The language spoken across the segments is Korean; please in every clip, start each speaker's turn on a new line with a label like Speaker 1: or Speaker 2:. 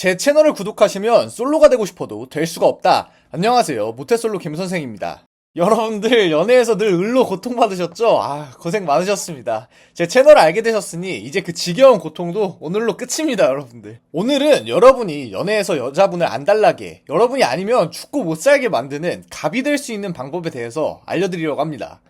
Speaker 1: 제 채널을 구독하시면 솔로가 되고 싶어도 될 수가 없다. 안녕하세요. 모태솔로 김선생입니다. 여러분들 연애에서 늘 을로 고통받으셨죠? 아, 고생 많으셨습니다. 제 채널을 알게 되셨으니 이제 그 지겨운 고통도 오늘로 끝입니다, 여러분들. 오늘은 여러분이 연애에서 여자분을 안 달라게, 여러분이 아니면 죽고 못 살게 만드는 갑이 될 수 있는 방법에 대해서 알려드리려고 합니다.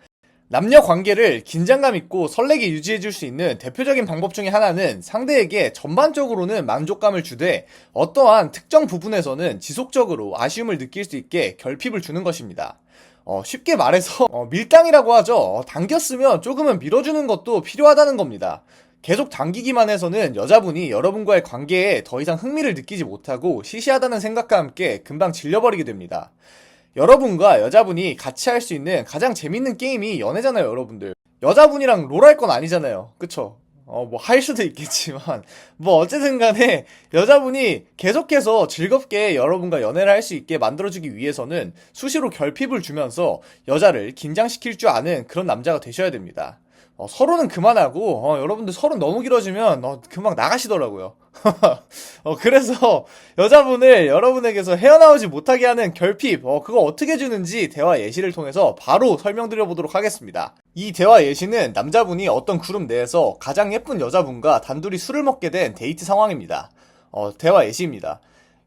Speaker 1: 남녀 관계를 긴장감 있고 설레게 유지해 줄 수 있는 대표적인 방법 중에 하나는 상대에게 전반적으로는 만족감을 주되 어떠한 특정 부분에서는 지속적으로 아쉬움을 느낄 수 있게 결핍을 주는 것입니다. 어, 쉽게 말해서 어, 밀당이라고 하죠. 어, 당겼으면 조금은 밀어주는 것도 필요하다는 겁니다. 계속 당기기만 해서는 여자분이 여러분과의 관계에 더 이상 흥미를 느끼지 못하고 시시하다는 생각과 함께 금방 질려버리게 됩니다. 여러분과 여자분이 같이 할 수 있는 가장 재밌는 게임이 연애잖아요, 여러분들. 여자분이랑 롤 할 건 아니잖아요. 그쵸? 어, 뭐, 할 수도 있겠지만, 뭐, 어쨌든 간에, 여자분이 계속해서 즐겁게 여러분과 연애를 할 수 있게 만들어주기 위해서는 수시로 결핍을 주면서 여자를 긴장시킬 줄 아는 그런 남자가 되셔야 됩니다. 어, 서로는 그만하고, 어, 여러분들 서로 너무 길어지면, 어, 금방 나가시더라고요. 어, 그래서 여자분을 여러분에게서 헤어나오지 못하게 하는 결핍, 어, 그거 어떻게 주는지 대화 예시를 통해서 바로 설명드려 보도록 하겠습니다. 이 대화 예시는 남자분이 어떤 그룹 내에서 가장 예쁜 여자분과 단둘이 술을 먹게 된 데이트 상황입니다. 어, 대화 예시입니다.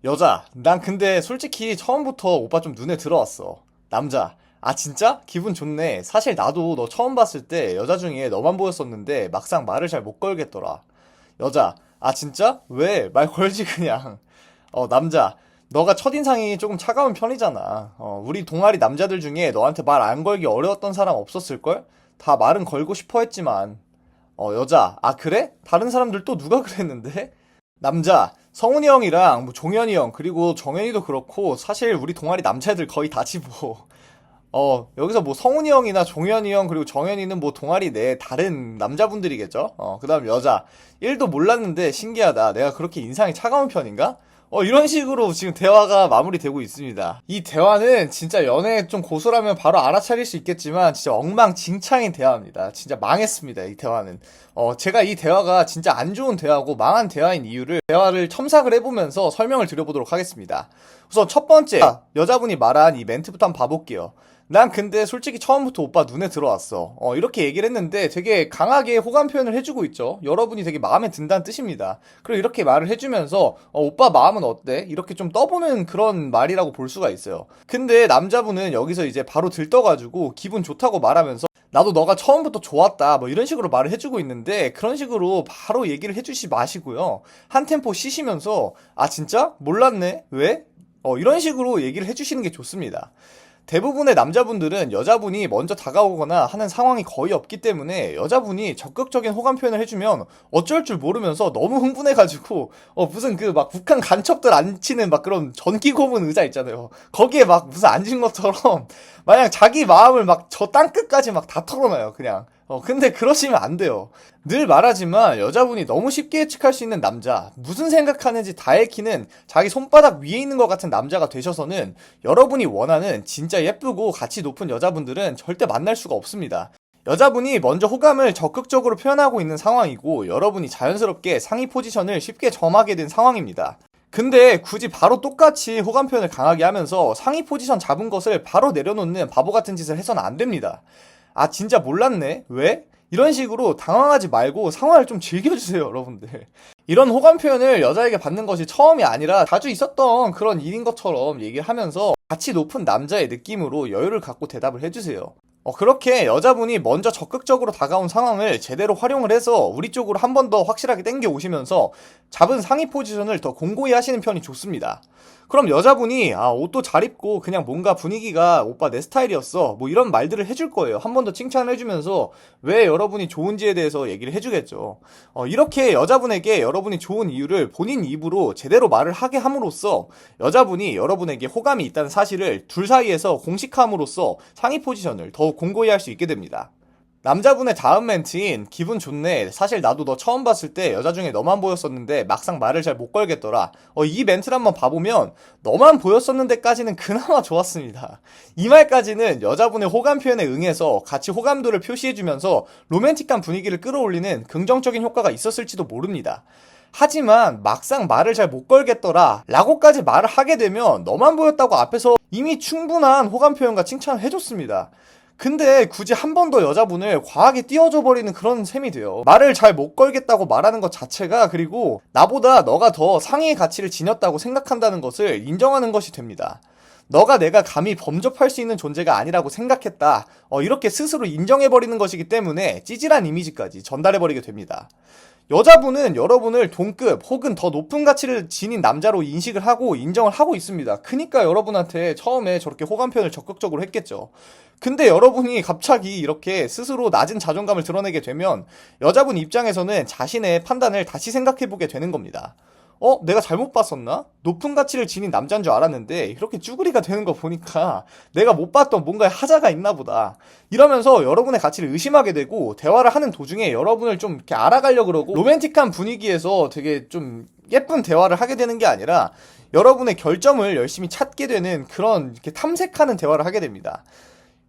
Speaker 1: 여자, 난 근데 솔직히 처음부터 오빠 좀 눈에 들어왔어. 남자, 아 진짜? 기분 좋네. 사실 나도 너 처음 봤을 때 여자 중에 너만 보였었는데 막상 말을 잘 못 걸겠더라. 여자, 아 진짜? 왜? 말 걸지 그냥. 어 남자, 너가 첫인상이 조금 차가운 편이잖아. 어 우리 동아리 남자들 중에 너한테 말 안 걸기 어려웠던 사람 없었을걸? 다 말은 걸고 싶어 했지만. 어 여자, 아 그래? 다른 사람들 또 누가 그랬는데? 남자, 성훈이 형이랑 뭐 종현이 형 그리고 정현이도 그렇고 사실 우리 동아리 남자애들 거의 다 집어. 어, 여기서 뭐 성훈이 형이나 종현이 형 그리고 정현이는 뭐 동아리 내 다른 남자분들이겠죠? 어, 그 다음 여자. 1도 몰랐는데 신기하다. 내가 그렇게 인상이 차가운 편인가? 어, 이런 식으로 지금 대화가 마무리되고 있습니다. 이 대화는 진짜 연애 좀 고소라면 바로 알아차릴 수 있겠지만 진짜 엉망진창인 대화입니다. 진짜 망했습니다. 이 대화는. 어, 제가 이 대화가 진짜 안 좋은 대화고 망한 대화인 이유를 대화를 첨삭을 해보면서 설명을 드려보도록 하겠습니다. 우선 첫 번째, 여자분이 말한 이 멘트부터 한번 봐볼게요. 난 근데 솔직히 처음부터 오빠 눈에 들어왔어. 어, 이렇게 얘기를 했는데 되게 강하게 호감 표현을 해주고 있죠. 여러분이 되게 마음에 든다는 뜻입니다. 그리고 이렇게 말을 해주면서, 어, 오빠 마음은 어때? 이렇게 좀 떠보는 그런 말이라고 볼 수가 있어요. 근데 남자분은 여기서 이제 바로 들떠가지고 기분 좋다고 말하면서 나도 너가 처음부터 좋았다. 뭐 이런 식으로 말을 해주고 있는데 그런 식으로 바로 얘기를 해주시 마시고요. 한 템포 쉬시면서 아 진짜 몰랐네. 왜? 어 이런 식으로 얘기를 해주시는 게 좋습니다. 대부분의 남자분들은 여자분이 먼저 다가오거나 하는 상황이 거의 없기 때문에 여자분이 적극적인 호감 표현을 해주면 어쩔 줄 모르면서 너무 흥분해가지고 어 무슨 그 막 북한 간첩들 앉히는 막 그런 전기 고문 의자 있잖아요. 거기에 막 무슨 앉은 것처럼 마냥 자기 마음을 막 저 땅끝까지 막 다 털어놔요. 그냥 어, 근데 그러시면 안 돼요. 늘 말하지만 여자분이 너무 쉽게 예측할 수 있는 남자, 무슨 생각하는지 다 읽히는 자기 손바닥 위에 있는 것 같은 남자가 되셔서는 여러분이 원하는 진짜 예쁘고 가치 높은 여자분들은 절대 만날 수가 없습니다. 여자분이 먼저 호감을 적극적으로 표현하고 있는 상황이고 여러분이 자연스럽게 상위 포지션을 쉽게 점하게 된 상황입니다. 근데 굳이 바로 똑같이 호감 표현을 강하게 하면서 상위 포지션 잡은 것을 바로 내려놓는 바보 같은 짓을 해서는 안 됩니다. 아 진짜 몰랐네 왜? 이런 식으로 당황하지 말고 상황을 좀 즐겨주세요 여러분들 이런 호감 표현을 여자에게 받는 것이 처음이 아니라 자주 있었던 그런 일인 것처럼 얘기를 하면서 가치 높은 남자의 느낌으로 여유를 갖고 대답을 해주세요 어, 그렇게 여자분이 먼저 적극적으로 다가온 상황을 제대로 활용을 해서 우리 쪽으로 한 번 더 확실하게 땡겨 오시면서 잡은 상위 포지션을 더 공고히 하시는 편이 좋습니다. 그럼 여자분이 아 옷도 잘 입고 그냥 뭔가 분위기가 오빠 내 스타일이었어. 뭐 이런 말들을 해줄 거예요. 한 번 더 칭찬을 해주면서 왜 여러분이 좋은지에 대해서 얘기를 해주겠죠. 어, 이렇게 여자분에게 여러분이 좋은 이유를 본인 입으로 제대로 말을 하게 함으로써 여자분이 여러분에게 호감이 있다는 사실을 둘 사이에서 공식함으로써 상위 포지션을 더욱 공고히 할 수 있게 됩니다 남자분의 다음 멘트인 기분 좋네. 사실 나도 너 처음 봤을 때 여자 중에 너만 보였었는데 막상 말을 잘 못 걸겠더라. 어, 이 멘트를 한번 봐보면 너만 보였었는데까지는 그나마 좋았습니다. 이 말까지는 여자분의 호감 표현에 응해서 같이 호감도를 표시해주면서 로맨틱한 분위기를 끌어올리는 긍정적인 효과가 있었을지도 모릅니다. 하지만 막상 말을 잘 못 걸겠더라 라고까지 말을 하게 되면 너만 보였다고 앞에서 이미 충분한 호감 표현과 칭찬을 해줬습니다. 근데 굳이 한 번 더 여자분을 과하게 띄워줘 버리는 그런 셈이 돼요. 말을 잘 못 걸겠다고 말하는 것 자체가 그리고 나보다 너가 더 상위의 가치를 지녔다고 생각한다는 것을 인정하는 것이 됩니다. 너가 내가 감히 범접할 수 있는 존재가 아니라고 생각했다. 어, 이렇게 스스로 인정해버리는 것이기 때문에 찌질한 이미지까지 전달해버리게 됩니다. 여자분은 여러분을 동급 혹은 더 높은 가치를 지닌 남자로 인식을 하고 인정을 하고 있습니다. 그니까 여러분한테 처음에 저렇게 호감 표현을 적극적으로 했겠죠. 근데 여러분이 갑자기 이렇게 스스로 낮은 자존감을 드러내게 되면 여자분 입장에서는 자신의 판단을 다시 생각해보게 되는 겁니다. 어? 내가 잘못 봤었나? 높은 가치를 지닌 남자인 줄 알았는데 이렇게 쭈구리가 되는 거 보니까 내가 못 봤던 뭔가의 하자가 있나 보다. 이러면서 여러분의 가치를 의심하게 되고 대화를 하는 도중에 여러분을 좀 이렇게 알아가려 그러고 로맨틱한 분위기에서 되게 좀 예쁜 대화를 하게 되는 게 아니라 여러분의 결점을 열심히 찾게 되는 그런 이렇게 탐색하는 대화를 하게 됩니다.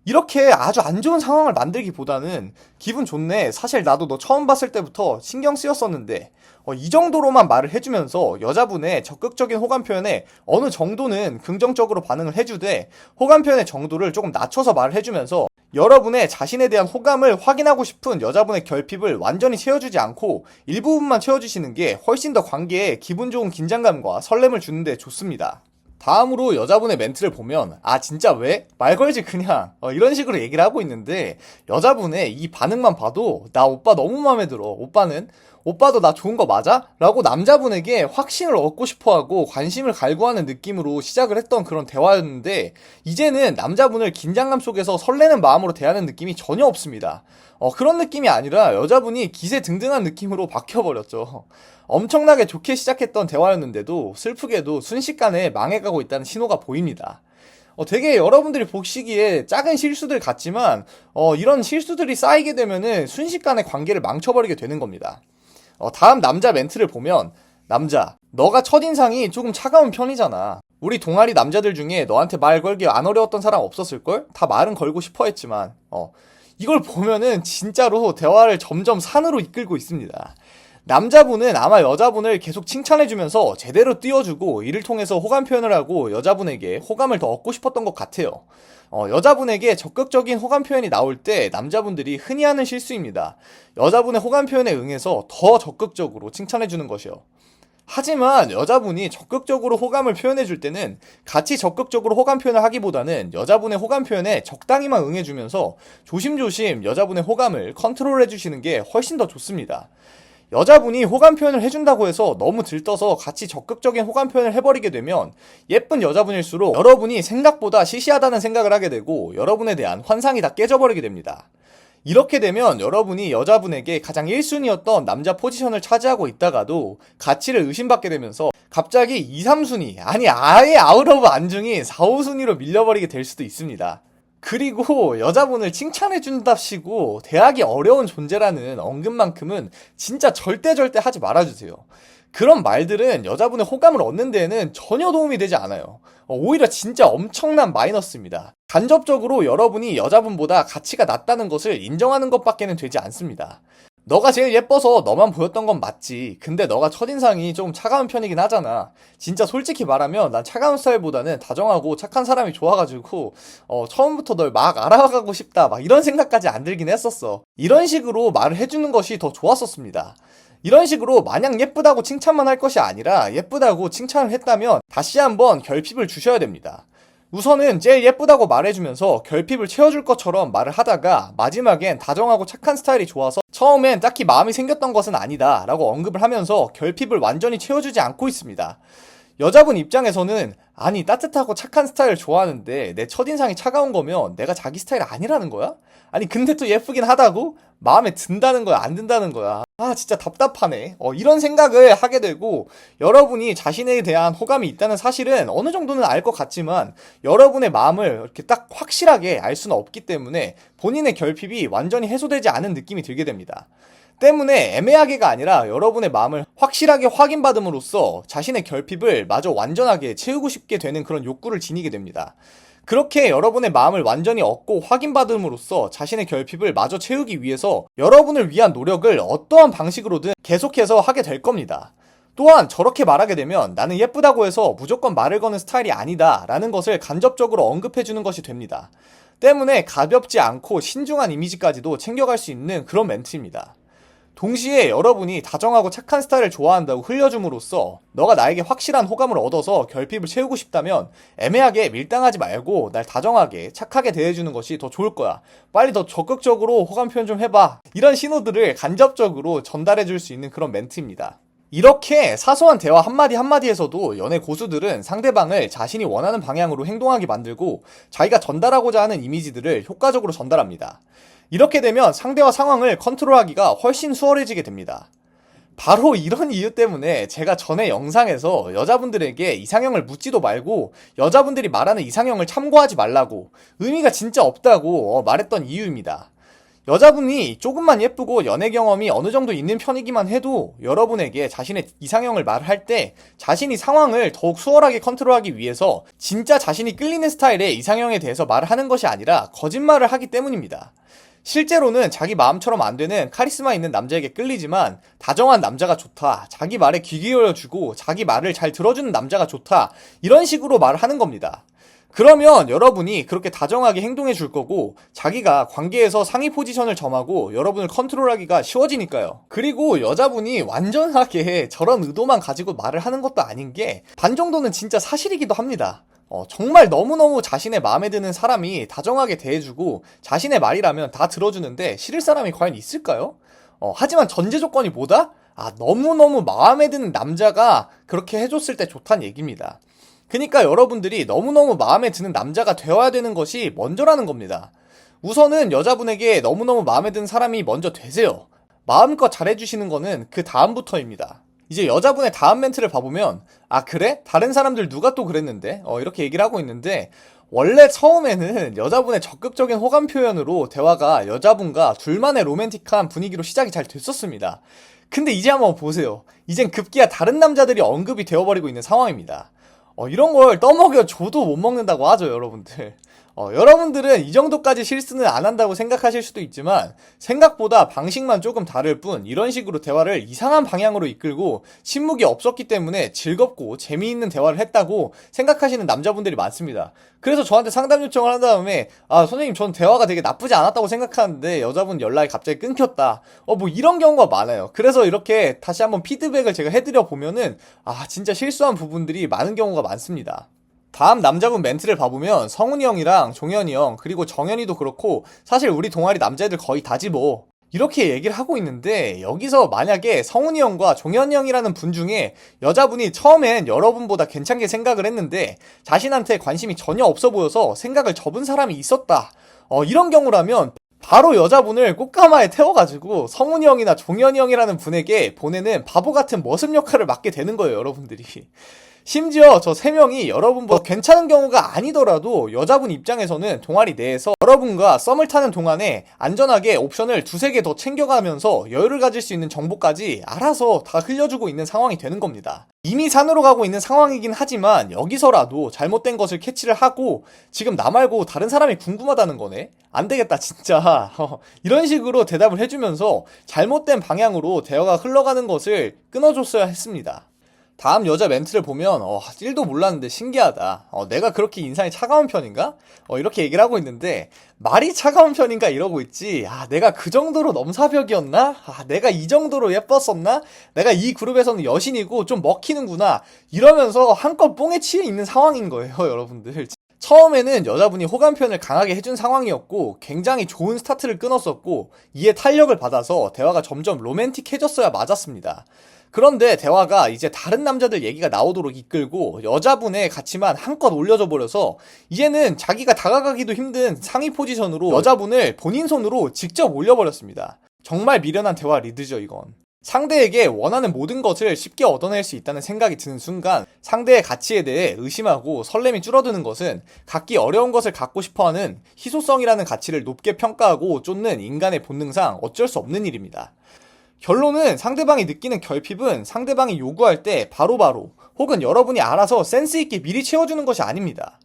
Speaker 1: 이렇게 아주 안 좋은 상황을 만들기보다는 기분 좋네. 사실 나도 너 처음 봤을 때부터 신경 쓰였었는데 어, 이 정도로만 말을 해주면서 여자분의 적극적인 호감 표현에 어느 정도는 긍정적으로 반응을 해주되 호감 표현의 정도를 조금 낮춰서 말을 해주면서 여러분의 자신에 대한 호감을 확인하고 싶은 여자분의 결핍을 완전히 채워주지 않고 일부분만 채워주시는 게 훨씬 더 관계에 기분 좋은 긴장감과 설렘을 주는데 좋습니다. 다음으로 여자분의 멘트를 보면 아 진짜 왜? 말 걸지 그냥 어, 이런 식으로 얘기를 하고 있는데 여자분의 이 반응만 봐도 나 오빠 너무 마음에 들어 오빠는 오빠도 나 좋은 거 맞아? 라고 남자분에게 확신을 얻고 싶어 하고 관심을 갈구하는 느낌으로 시작을 했던 그런 대화였는데 이제는 남자분을 긴장감 속에서 설레는 마음으로 대하는 느낌이 전혀 없습니다. 어, 그런 느낌이 아니라 여자분이 기세 등등한 느낌으로 바뀌어버렸죠. 엄청나게 좋게 시작했던 대화였는데도 슬프게도 순식간에 망해가고 있다는 신호가 보입니다. 어, 되게 여러분들이 보시기에 작은 실수들 같지만 어, 이런 실수들이 쌓이게 되면은 순식간에 관계를 망쳐버리게 되는 겁니다. 어, 다음 남자 멘트를 보면 남자 너가 첫인상이 조금 차가운 편이잖아. 우리 동아리 남자들 중에 너한테 말 걸기 안 어려웠던 사람 없었을걸? 다 말은 걸고 싶어 했지만 어, 이걸 보면은 진짜로 대화를 점점 산으로 이끌고 있습니다. 남자분은 아마 여자분을 계속 칭찬해주면서 제대로 띄워주고 이를 통해서 호감 표현을 하고 여자분에게 호감을 더 얻고 싶었던 것 같아요. 어, 여자분에게 적극적인 호감 표현이 나올 때 남자분들이 흔히 하는 실수입니다. 여자분의 호감 표현에 응해서 더 적극적으로 칭찬해주는 것이요. 하지만 여자분이 적극적으로 호감을 표현해줄 때는 같이 적극적으로 호감 표현을 하기보다는 여자분의 호감 표현에 적당히만 응해주면서 조심조심 여자분의 호감을 컨트롤해주시는 게 훨씬 더 좋습니다. 여자분이 호감 표현을 해준다고 해서 너무 들떠서 같이 적극적인 호감 표현을 해버리게 되면 예쁜 여자분일수록 여러분이 생각보다 시시하다는 생각을 하게 되고 여러분에 대한 환상이 다 깨져버리게 됩니다. 이렇게 되면 여러분이 여자분에게 가장 1순위였던 남자 포지션을 차지하고 있다가도 가치를 의심받게 되면서 갑자기 2, 3순위, 아니 아예 아웃 오브 안중이 4, 5순위로 밀려버리게 될 수도 있습니다. 그리고 여자분을 칭찬해준답시고 대하기 어려운 존재라는 언급만큼은 진짜 절대 절대 하지 말아주세요. 그런 말들은 여자분의 호감을 얻는 데에는 전혀 도움이 되지 않아요. 어, 오히려 진짜 엄청난 마이너스입니다. 간접적으로 여러분이 여자분보다 가치가 낮다는 것을 인정하는 것밖에는 되지 않습니다. 너가 제일 예뻐서 너만 보였던 건 맞지. 근데 너가 첫인상이 좀 차가운 편이긴 하잖아. 진짜 솔직히 말하면 난 차가운 스타일보다는 다정하고 착한 사람이 좋아가지고, 어, 처음부터 널 막 알아가고 싶다. 막 이런 생각까지 안 들긴 했었어. 이런 식으로 말을 해주는 것이 더 좋았었습니다. 이런 식으로 마냥 예쁘다고 칭찬만 할 것이 아니라 예쁘다고 칭찬을 했다면 다시 한번 결핍을 주셔야 됩니다. 우선은 제일 예쁘다고 말해주면서 결핍을 채워줄 것처럼 말을 하다가 마지막엔 다정하고 착한 스타일이 좋아서 처음엔 딱히 마음이 생겼던 것은 아니다 라고 언급을 하면서 결핍을 완전히 채워주지 않고 있습니다. 여자분 입장에서는 아니 따뜻하고 착한 스타일 좋아하는데 내 첫인상이 차가운 거면 내가 자기 스타일 아니라는 거야? 아니 근데 또 예쁘긴 하다고? 마음에 든다는 거야 안 든다는 거야 아 진짜 답답하네 어, 이런 생각을 하게 되고 여러분이 자신에 대한 호감이 있다는 사실은 어느 정도는 알 것 같지만 여러분의 마음을 이렇게 딱 확실하게 알 수는 없기 때문에 본인의 결핍이 완전히 해소되지 않은 느낌이 들게 됩니다 때문에 애매하게가 아니라 여러분의 마음을 확실하게 확인받음으로써 자신의 결핍을 마저 완전하게 채우고 싶게 되는 그런 욕구를 지니게 됩니다. 그렇게 여러분의 마음을 완전히 얻고 확인받음으로써 자신의 결핍을 마저 채우기 위해서 여러분을 위한 노력을 어떠한 방식으로든 계속해서 하게 될 겁니다. 또한 저렇게 말하게 되면 나는 예쁘다고 해서 무조건 말을 거는 스타일이 아니다 라는 것을 간접적으로 언급해주는 것이 됩니다. 때문에 가볍지 않고 신중한 이미지까지도 챙겨갈 수 있는 그런 멘트입니다. 동시에 여러분이 다정하고 착한 스타일을 좋아한다고 흘려줌으로써 너가 나에게 확실한 호감을 얻어서 결핍을 채우고 싶다면 애매하게 밀당하지 말고 날 다정하게 착하게 대해주는 것이 더 좋을 거야. 빨리 더 적극적으로 호감 표현 좀 해봐. 이런 신호들을 간접적으로 전달해 줄 수 있는 그런 멘트입니다. 이렇게 사소한 대화 한마디 한마디에서도 연애 고수들은 상대방을 자신이 원하는 방향으로 행동하게 만들고 자기가 전달하고자 하는 이미지들을 효과적으로 전달합니다. 이렇게 되면 상대와 상황을 컨트롤하기가 훨씬 수월해지게 됩니다. 바로 이런 이유 때문에 제가 전에 영상에서 여자분들에게 이상형을 묻지도 말고 여자분들이 말하는 이상형을 참고하지 말라고 의미가 진짜 없다고 말했던 이유입니다. 여자분이 조금만 예쁘고 연애 경험이 어느 정도 있는 편이기만 해도 여러분에게 자신의 이상형을 말할 때 자신이 상황을 더욱 수월하게 컨트롤하기 위해서 진짜 자신이 끌리는 스타일의 이상형에 대해서 말을 하는 것이 아니라 거짓말을 하기 때문입니다. 실제로는 자기 마음처럼 안 되는 카리스마 있는 남자에게 끌리지만 다정한 남자가 좋다. 자기 말에 귀 기울여주고 자기 말을 잘 들어주는 남자가 좋다. 이런 식으로 말을 하는 겁니다. 그러면 여러분이 그렇게 다정하게 행동해 줄 거고 자기가 관계에서 상위 포지션을 점하고 여러분을 컨트롤하기가 쉬워지니까요. 그리고 여자분이 완전하게 저런 의도만 가지고 말을 하는 것도 아닌 게 반 정도는 진짜 사실이기도 합니다. 어, 정말 너무너무 자신의 마음에 드는 사람이 다정하게 대해주고 자신의 말이라면 다 들어주는데 싫을 사람이 과연 있을까요? 어, 하지만 전제 조건이 뭐다? 아, 너무너무 마음에 드는 남자가 그렇게 해줬을 때 좋다는 얘기입니다. 그러니까 여러분들이 너무너무 마음에 드는 남자가 되어야 되는 것이 먼저라는 겁니다. 우선은 여자분에게 너무너무 마음에 드는 사람이 먼저 되세요. 마음껏 잘해주시는 거는 그 다음부터입니다. 이제 여자분의 다음 멘트를 봐보면, 아, 그래? 다른 사람들 누가 또 그랬는데? 어, 이렇게 얘기를 하고 있는데, 원래 처음에는 여자분의 적극적인 호감 표현으로 대화가 여자분과 둘만의 로맨틱한 분위기로 시작이 잘 됐었습니다. 근데 이제 한번 보세요. 이젠 급기야 다른 남자들이 언급이 되어버리고 있는 상황입니다. 어, 이런 걸 떠먹여 줘도 못 먹는다고 하죠, 여러분들. 어, 여러분들은 이 정도까지 실수는 안 한다고 생각하실 수도 있지만 생각보다 방식만 조금 다를 뿐 이런 식으로 대화를 이상한 방향으로 이끌고 침묵이 없었기 때문에 즐겁고 재미있는 대화를 했다고 생각하시는 남자분들이 많습니다. 그래서 저한테 상담 요청을 한 다음에 아 선생님 전 대화가 되게 나쁘지 않았다고 생각하는데 여자분 연락이 갑자기 끊겼다. 어 뭐 이런 경우가 많아요. 그래서 이렇게 다시 한번 피드백을 제가 해드려 보면은 아 진짜 실수한 부분들이 많은 경우가 많습니다. 다음 남자분 멘트를 봐보면 성훈이 형이랑 종현이 형 그리고 정현이도 그렇고 사실 우리 동아리 남자애들 거의 다지 뭐. 이렇게 얘기를 하고 있는데 여기서 만약에 성훈이 형과 종현이 형이라는 분 중에 여자분이 처음엔 여러분보다 괜찮게 생각을 했는데 자신한테 관심이 전혀 없어 보여서 생각을 접은 사람이 있었다. 어, 이런 경우라면 바로 여자분을 꽃가마에 태워가지고 성훈이 형이나 종현이 형이라는 분에게 보내는 바보 같은 머슴 역할을 맡게 되는 거예요 여러분들이 심지어 저 세 명이 여러분보다 괜찮은 경우가 아니더라도 여자분 입장에서는 동아리 내에서 여러분과 썸을 타는 동안에 안전하게 옵션을 두세 개 더 챙겨가면서 여유를 가질 수 있는 정보까지 알아서 다 흘려주고 있는 상황이 되는 겁니다. 이미 산으로 가고 있는 상황이긴 하지만 여기서라도 잘못된 것을 캐치를 하고 지금 나 말고 다른 사람이 궁금하다는 거네? 안 되겠다, 진짜. 이런 식으로 대답을 해주면서 잘못된 방향으로 대화가 흘러가는 것을 끊어줬어야 했습니다. 다음 여자 멘트를 보면 어, 1도 몰랐는데 신기하다. 어, 내가 그렇게 인상이 차가운 편인가? 어, 이렇게 얘기를 하고 있는데 말이 차가운 편인가 이러고 있지. 아, 내가 그 정도로 넘사벽이었나? 아, 내가 이 정도로 예뻤었나? 내가 이 그룹에서는 여신이고 좀 먹히는구나. 이러면서 한껏 뽕에 취해 있는 상황인 거예요, 여러분들. 처음에는 여자분이 호감 표현을 강하게 해준 상황이었고 굉장히 좋은 스타트를 끊었었고 이에 탄력을 받아서 대화가 점점 로맨틱해졌어야 맞았습니다. 그런데 대화가 이제 다른 남자들 얘기가 나오도록 이끌고 여자분의 가치만 한껏 올려져 버려서 이제는 자기가 다가가기도 힘든 상위 포지션으로 여자분을 본인 손으로 직접 올려버렸습니다. 정말 미련한 대화 리드죠, 이건. 상대에게 원하는 모든 것을 쉽게 얻어낼 수 있다는 생각이 드는 순간 상대의 가치에 대해 의심하고 설렘이 줄어드는 것은 갖기 어려운 것을 갖고 싶어 하는 희소성이라는 가치를 높게 평가하고 쫓는 인간의 본능상 어쩔 수 없는 일입니다. 결론은 상대방이 느끼는 결핍은 상대방이 요구할 때 바로바로 혹은 여러분이 알아서 센스있게 미리 채워주는 것이 아닙니다.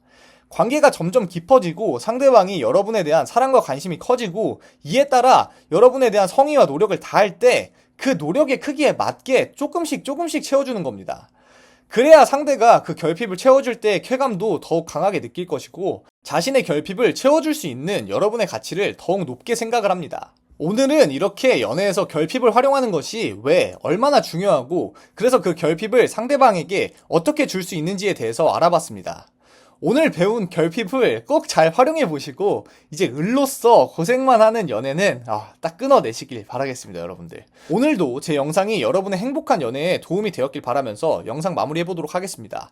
Speaker 1: 관계가 점점 깊어지고 상대방이 여러분에 대한 사랑과 관심이 커지고 이에 따라 여러분에 대한 성의와 노력을 다할 때 그 노력의 크기에 맞게 조금씩 조금씩 채워주는 겁니다. 그래야 상대가 그 결핍을 채워줄 때 쾌감도 더욱 강하게 느낄 것이고 자신의 결핍을 채워줄 수 있는 여러분의 가치를 더욱 높게 생각을 합니다. 오늘은 이렇게 연애에서 결핍을 활용하는 것이 왜 얼마나 중요하고 그래서 그 결핍을 상대방에게 어떻게 줄 수 있는지에 대해서 알아봤습니다. 오늘 배운 결핍을 꼭 잘 활용해 보시고 이제 을로서 고생만 하는 연애는 아, 딱 끊어내시길 바라겠습니다, 여러분들. 오늘도 제 영상이 여러분의 행복한 연애에 도움이 되었길 바라면서 영상 마무리해 보도록 하겠습니다.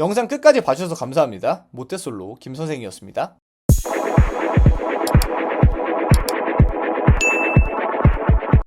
Speaker 1: 영상 끝까지 봐주셔서 감사합니다. 모태솔로 김선생이었습니다.